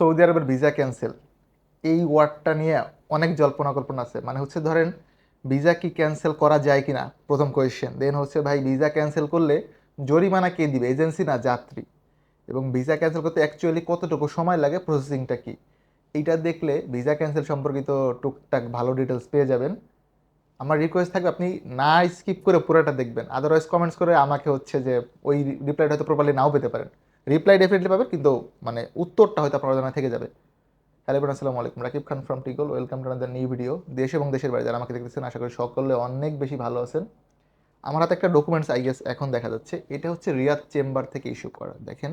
Saudi আরবের visa cancel. এই ওয়ার্ডটা নিয়ে অনেক জল্পনা কল্পনা আছে। মানে হচ্ছে ধরেন, ভিসা কি ক্যান্সেল করা যায় কিনা? প্রথম কোয়েশ্চেন দেন হচ্ছে ভাই, ভিসা ক্যান্সেল করলে জরিমানা কে দিবে? এজেন্সি না, যাত্রী। এবং ভিসা ক্যান্সেল করতে অ্যাকচুয়ালি কতটুকু সময় লাগে? প্রসেসিংটা কি? এইটা দেখলে ভিসা ক্যান্সেল সম্পর্কিত টুকটাক ভালো ডিটেলস পেয়ে যাবেন। আমার রিকোয়েস্ট থাকবে, আপনি না স্কিপ করে পুরোটা দেখবেন। আদারওয়াইজ কমেন্টস করে আমাকে হচ্ছে যে ওই রিপ্লাইটা হয়তো প্রপারলি নাও পেতে পারেন। রিপ্লাই ডেফিনেটলি পাবেন কিন্তু মানে উত্তরটা হয়তো আপনার জানা থেকে যাবে। হ্যালো বোন আসসালামু আলাইকুম। Rakib Khan from টিগল welcome to another new video দেশ এবং দেশের বাইরে যারা আমাকে দেখতেছেন, আশা করি সকলে অনেক বেশি ভালো আছেন। আমার হাতে একটা ডকুমেন্টস আই গেস এখন দেখা যাচ্ছে। এটা হচ্ছে রিয়াদ চেম্বার থেকে ইস্যু করা। দেখেন,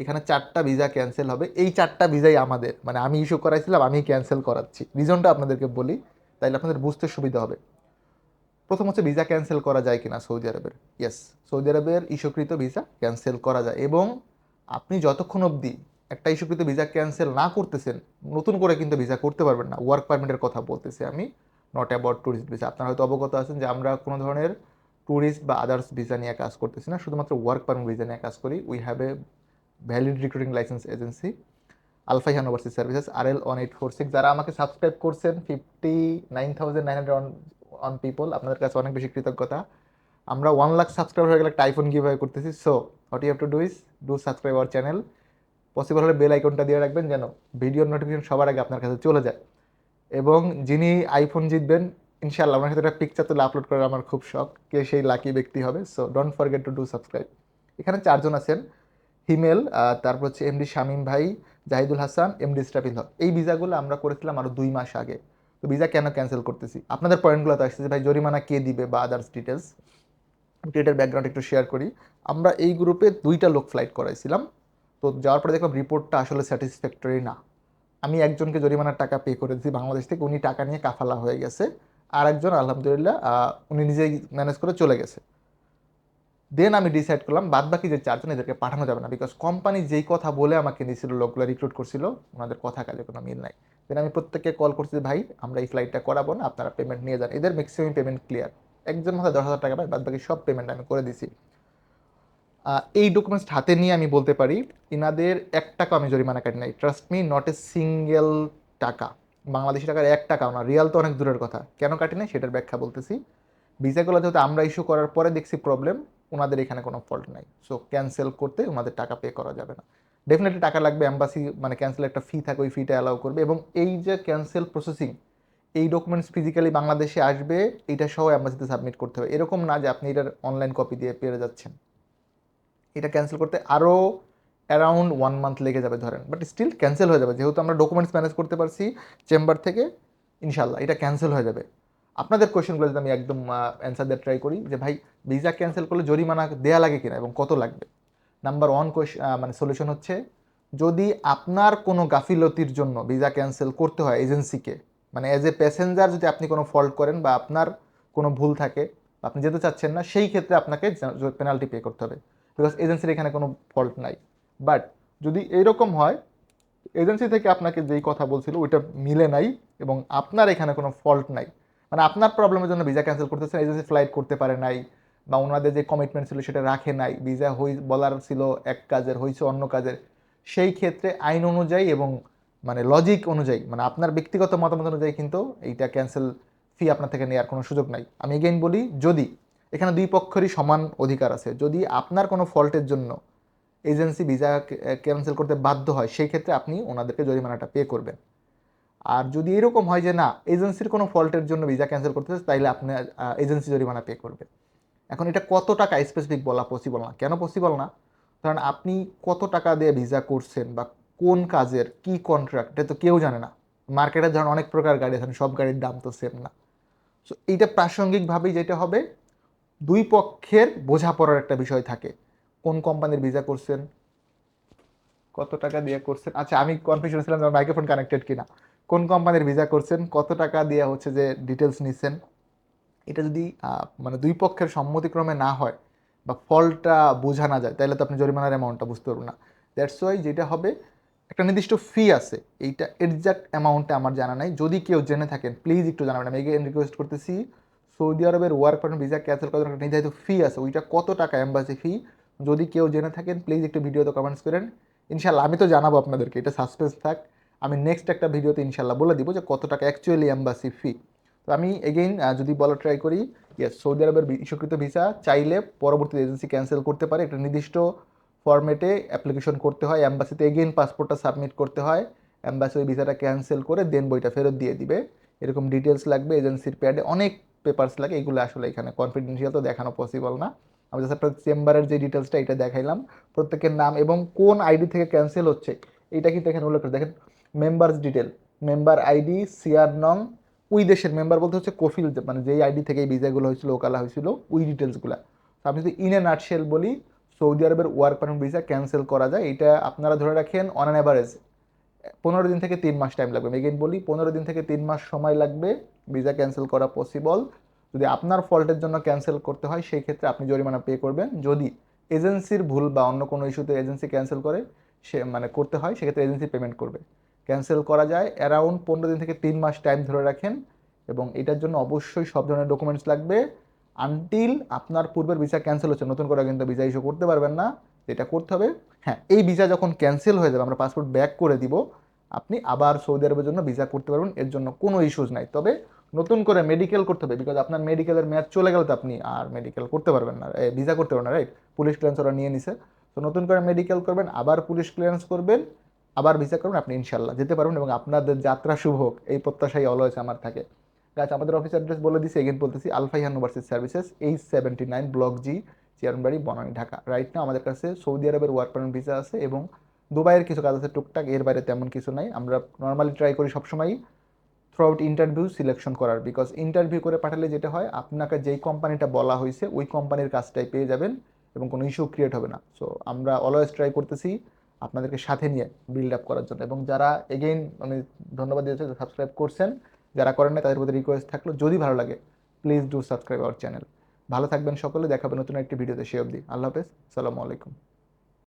এখানে চারটা ভিসা ক্যান্সেল হবে। এই চারটা ভিসাই আমাদের। মানে আমি ইস্যু করাইছিলাম, আমি ক্যান্সেল করাচ্ছি। রিজনটা আপনাদেরকে বলি, তাইলে আপনাদের বুঝতে সুবিধা হবে। প্রথম হচ্ছে ভিসা ক্যান্সেল করা যায় কিনা সৌদি আরবের। ইয়েস সৌদি আরবের ইস্যুকৃত ভিসা ক্যান্সেল করা যায়। এবং আপনি যতক্ষণ অবধি একটা ইস্যুকৃত ভিসা ক্যান্সেল না করতেছেন, নতুন করে কিন্তু ভিসা করতে পারবেন না। ওয়ার্ক পারমিটের কথা বলতেছি আমি নট অ্যাবাউট ট্যুরিস্ট ভিসা আপনারা হয়তো অবগত আছেন যে আমরা কোনো ধরনের ট্যুরিস্ট বা আদার্স ভিসা নিয়ে কাজ করতেছি না, শুধুমাত্র ওয়ার্ক পারমিট ভিসা নিয়ে কাজ করি। We have a valid recruiting licence agency Alfaihan overseas services R L one eight four six যারা আমাকে সাবস্ক্রাইব করছেন fifty nine thousand nine hundred on people আপনাদের কাছে অনেক বেশি কৃতজ্ঞতা। আমরা ওয়ান লাখ সাবস্ক্রাইবার হয়ে গেলে একটা আইফোন গিভ করতেছি। So what you have to do is do subscribe our channel possible হলে বেল আইকনটা দিয়ে রাখবেন যেন ভিডিওর নোটিফিকেশন সবার আগে আপনার কাছে চলে যায়। এবং যিনি আইফোন জিতবেন ইনশাল্লাহ আমার সাথে একটা পিকচার তুলে আপলোড করার আমার খুব শখ। কে সেই লাকি ব্যক্তি হবে so don't forget to do subscribe এখানে চারজন আছেন, হিমেল তারপর হচ্ছে এমডি শামীম ভাই, জাহিদুল হাসান এমডি স্টাফিল হক এই ভিসাগুলো আমরা করেছিলাম আরও দুই মাস আগে। তো ভিসা কেন ক্যান্সেল করতেছি? আপনাদের পয়েন্টগুলো তো আসছে যে ভাই, জরিমানা কে দিবে বা আদার্স ডিটেলস এটার ব্যাকগ্রাউন্ড একটু শেয়ার করি। আমরা এই গ্রুপে দুইটা লোক ফ্লাইট করাইছিলাম। তো যাওয়ার পরে দেখলাম রিপোর্টটা আসলে স্যাটিসফ্যাক্টরি না। আমি একজনকে জরিমানার টাকা পে করে দিয়েছি বাংলাদেশ থেকে, উনি টাকা নিয়ে কাফালা হয়ে গেছে। আর একজন আলহামদুলিল্লাহ উনি নিজেই ম্যানেজ করে চলে গেছে। দেন আমি ডিসাইড করলাম বাদ বাকি যে চারজন, এদেরকে পাঠানো যাবে না। বিকজ কোম্পানি যেই কথা বলে আমাকে নিয়েছিল লোকগুলো রিক্রুট করছিল, ওনাদের কথা কাজে কোনো মিল নাই। দেন আমি প্রত্যেককে কল করছি, ভাই, আমরা এই ফ্লাইটটা করাবো না, আপনারা পেমেন্ট নিয়ে যান। এদের ম্যাক্সিমাম পেমেন্ট ক্লিয়ার একজন মাথায় দশ হাজার টাকা বাদ বাকি সব পেমেন্ট আমি করে দিছি। এই ডকুমেন্টস হাতে নিয়ে আমি বলতে পারি, ইনাদের এক টাকা আমি জরিমানা কাটি নাই। Trust me not a single taka. Bangladeshi টাকার এক টাকাও না। রিয়াল তো অনেক দূরের কথা। কেন কাটি নাই? সেটার ব্যাখ্যা বলতেছি। ভিসাগুলো যেহেতু আমরা ইস্যু করার পরে দেখছি প্রবলেম ওনাদের এখানে কোনো ফল্ট নাই। সো ক্যান্সেল করতে ওনাদের টাকা পে করা যাবে না। ডেফিনেটলি টাকা লাগবে অ্যাম্বাসি মানে ক্যান্সেল একটা ফি থাকে, ওই ফিটা অ্যালাউ করবে। এবং এই যে ক্যান্সেল প্রসেসিং এই ডকুমেন্টস ফিজিক্যালি বাংলাদেশে আসবে এইটা সহ অ্যাম্বাসিতে সাবমিট করতে হবে। এরকম না যে আপনি এটার অনলাইন কপি দিয়ে পেয়ে যাচ্ছেন। এটা ক্যান্সেল করতে আরও অ্যারাউন্ড ওয়ান মান্থ লেগে যাবে ধরেন। বাট স্টিল ক্যান্সেল হয়ে যাবে। যেহেতু আমরা ডকুমেন্টস ম্যানেজ করতে পারছি চেম্বার থেকে ইনশাল্লাহ এটা ক্যান্সেল হয়ে যাবে। আপনাদের কোয়েশনগুলো যদি আমি একদম অ্যান্সার দেওয়ার ট্রাই করি, যে ভাই ভিসা ক্যান্সেল করলে জরিমানা দেয়া লাগে কিনা এবং কত লাগবে? নাম্বার ওয়ান কোয়েশন মানে সলিউশন হচ্ছে, যদি আপনার কোনো গাফিলতির জন্য ভিসা ক্যান্সেল করতে হয় এজেন্সিকে মানে অ্যাজ এ প্যাসেঞ্জার যদি আপনি কোনো ফল্ট করেন বা আপনার কোনো ভুল থাকে, আপনি যেতে চাচ্ছেন না, সেই ক্ষেত্রে আপনাকে পেনাল্টি পে করতে হবে। বিকজ এজেন্সির এখানে কোনো ফল্ট নাই। বাট যদি এইরকম হয় এজেন্সি থেকে আপনাকে যেই কথা বলছিল, ওইটা মিলে নাই এবং আপনার এখানে কোনো ফল্ট নাই। মানে আপনার প্রবলেমের জন্য ভিসা ক্যান্সেল করতেছেন এজেন্সি ফ্লাইট করতে পারে নাই বা ওনাদের যে কমিটমেন্ট ছিল সেটা রাখে নাই ভিসা হই, বলার ছিল এক কাজের হয়েছে অন্য কাজের। সেই ক্ষেত্রে আইন অনুযায়ী এবং মানে লজিক অনুযায়ী মানে আপনার ব্যক্তিগত মতামত অনুযায়ী কিন্তু এইটা ক্যান্সেল ফি আপনার থেকে নেওয়ার কোনো সুযোগ নাই। আমি এগেইন বলি, যদি এখানে দুই পক্ষেরই সমান অধিকার আছে, যদি আপনার কোনো ফল্টের জন্য এজেন্সি ভিসা ক্যান্সেল করতে বাধ্য হয়, সেই ক্ষেত্রে আপনি ওনাদেরকে জরিমানাটা পে করবেন। আর যদি এরকম হয় যে না এজেন্সির কোনো ফল্টের জন্য ভিসা ক্যান্সেল করতে তাইলে আপনি এজেন্সি জরিমানা পে করবে এখন এটা কত টাকা স্পেসিফিক বলা পসিবল না? কেন পসিবল না? কারণ আপনি কত টাকা দিয়ে ভিসা করছেন বা কোন কাজের কি কন্ট্রাক্ট এটা তো কেউ জানে না। মার্কেটে ধরেন অনেক প্রকার গাড়ি আছে, সব গাড়ির দাম তো সেম না। সো এইটা প্রাসঙ্গিকভাবেই যেটা হবে, দুই পক্ষের বোঝাপড়ার একটা বিষয় থাকে। কোন কোম্পানির ভিসা করছেন, কত টাকা দিয়ে করছেন? আচ্ছা আমি কনফিউশন ছিলাম যে মাইক্রোফোন কানেক্টেড কিনা। কোন কোম্পানির ভিসা করছেন, কত টাকা দিয়ে হচ্ছে যে ডিটেলস নিচ্ছেন এটা যদি মানে দুই পক্ষের সম্মতিক্রমে না হয় বা ফলটা বোঝা না যায়, তাহলে তো আপনি জরিমানার অ্যামাউন্টটা বুঝতে পারবেন না। দ্যাটস ওয়াই যেটা হবে একটা নির্দিষ্ট ফি আছে। এইটা এক্সাক্ট অ্যামাউন্টটা আমার জানা নাই। যদি কেউ জেনে থাকেন প্লিজ একটু জানাবেন। আমি এগেন রিকোয়েস্ট করতেছি, সৌদি আরবের ওয়ার্ক পারমিট ভিসা ক্যান্সেল করার একটা নির্ধারিত ফি আছে। ওইটা কত টাকা অ্যাম্বাসি ফি যদি কেউ জেনে থাকেন প্লিজ একটু ভিডিওতে কমেন্টস করেন। ইনশাল্লাহ আমি তো জানাব আপনাদেরকে, এটা সাসপেন্স থাক। আমি নেক্সট একটা ভিডিওতে ইনশাল্লাহ বলে দিব যে কত টাকা অ্যাকচুয়ালি অ্যাম্বাসি ফি তো আমি এগেইন যদি বলা ট্রাই করি ইয়েস সৌদি আরবের ইস্যুকৃত ভিসা চাইলে পরবর্তী এজেন্সি ক্যান্সেল করতে পারে। একটা নির্দিষ্ট ফরম্যাটে অ্যাপ্লিকেশন করতে হয় অ্যাম্বাসিতে এগেইন পাসপোর্টটা সাবমিট করতে হয় অ্যাম্বাসি ওই ভিসাটা ক্যান্সেল করে দেন বইটা ফেরত দিয়ে দিবে। এরকম ডিটেলস লাগবে এজেন্সির প্যাডে অনেক পেপার্স লাগে, এগুলো আসলে এখানে কনফিডেন্সিয়াল তো দেখানো পসিবল না। আমি জাস্ট আপনার চেম্বারের যে ডিটেলসটা এটা দেখাইলাম। প্রত্যেকের নাম এবং কোন আইডি থেকে ক্যান্সেল হচ্ছে এইটা কিন্তু এখানে উল্লেখ করে দেখেন members detail member ID CR নং ওই দেশের মেম্বার বলতে হচ্ছে কফিল মানে যেই আইডি থেকে এই ভিসাগুলো হয়েছিল, ওকালা হয়েছিল ওই ডিটেলসগুলো আমি যদি ইন এ নাটশেল বলি সৌদি আরবের ওয়ার্ক পারমিট ভিসা ক্যান্সেল করা যায়, এটা আপনারা ধরে রাখেন অন অ্যান অ্যাভারেজ পনেরো দিন থেকে তিন মাস টাইম লাগবে। এগেইন বলি, পনেরো দিন থেকে তিন মাস সময় লাগবে ভিসা ক্যান্সেল করা পসিবল যদি আপনার ফল্টের জন্য ক্যান্সেল করতে হয়, সেই ক্ষেত্রে আপনি জরিমানা পে করবেন। যদি এজেন্সির ভুল বা অন্য কোনো ইস্যুতে এজেন্সি ক্যান্সেল করে, সে মানে করতে হয়, সেক্ষেত্রে এজেন্সি পেমেন্ট করবে। ক্যান্সেল করা যায় অ্যারাউন্ড পনেরো দিন থেকে তিন মাস টাইম ধরে রাখেন এবং এটার জন্য অবশ্যই সব ধরনের ডকুমেন্টস লাগবে। আনটিল আপনার পূর্বের ভিসা ক্যান্সেল হচ্ছে, নতুন করে কিন্তু ভিসা ইস্যু করতে পারবেন না, যেটা করতে হবে। হ্যাঁ এই ভিসা যখন ক্যান্সেল হয়ে যাবে, আমরা পাসপোর্ট ব্যাক করে দিব, আপনি আবার সৌদি আরবের জন্য ভিসা করতে পারবেন, এর জন্য কোনো ইস্যুজ নাই। তবে নতুন করে মেডিকেল করতে হবে বিকজ আপনার মেডিকেলের মেয়াদ চলে গেলে তো আপনি আর মেডিকেল করতে পারবেন না ভিসা করতে পারবেন না রাইট পুলিশ ক্লিয়ারেন্স ওরা নিয়ে নিছে। তো নতুন করে মেডিকেল করবেন, আবার পুলিশ ক্লিয়ারেন্স করবেন, আবার ভিসা করবেন, আপনি ইনশাল্লাহ যেতে পারবেন, এবং আপনাদের যাত্রা শুভ হোক, এই প্রত্যাশাই অলওয়েজ আমার থাকে। গাছ আমাদের অফিস অ্যাড্রেস বলে দিছি এগেন বলতেছি Alfaihan overseas services H seventy nine block G Chairmanbari Banani Dhaka right না আমাদের কাছে সৌদি আরবের ওয়ার্ক পারমিট ভিসা আছে এবং দুবাইয়ের কিছু কাজ আছে টুকটাক, এর বাইরে তেমন কিছু নাই। আমরা নর্মালি ট্রাই করি সবসময় থ্রু আউট ইন্টারভিউ সিলেকশন করার বিকজ ইন্টারভিউ করে পাঠালে যেটা হয়, আপনাকে যেই কোম্পানিটা বলা হয়েছে, ওই কোম্পানির কাজটাই পেয়ে যাবেন এবং কোনো ইস্যু ক্রিয়েট হবে না। সো আমরা অলওয়েজ ট্রাই করতেছি আপনাদেরকে সাথে নিয়ে বিল্ড আপ করার জন্য এবং যারা এগেইন আমি ধন্যবাদ দিয়েছে সাবস্ক্রাইব করছেন যারা করেন না তাদের প্রতি রিকোয়েস্ট থাকল, যদি ভালো লাগে please do subscribe our channel ভালো থাকবেন সকলে দেখাবেন নতুন একটি ভিডিওতে সে অবধি। আল্লাহ হাফেজ, সালামু আলাইকুম।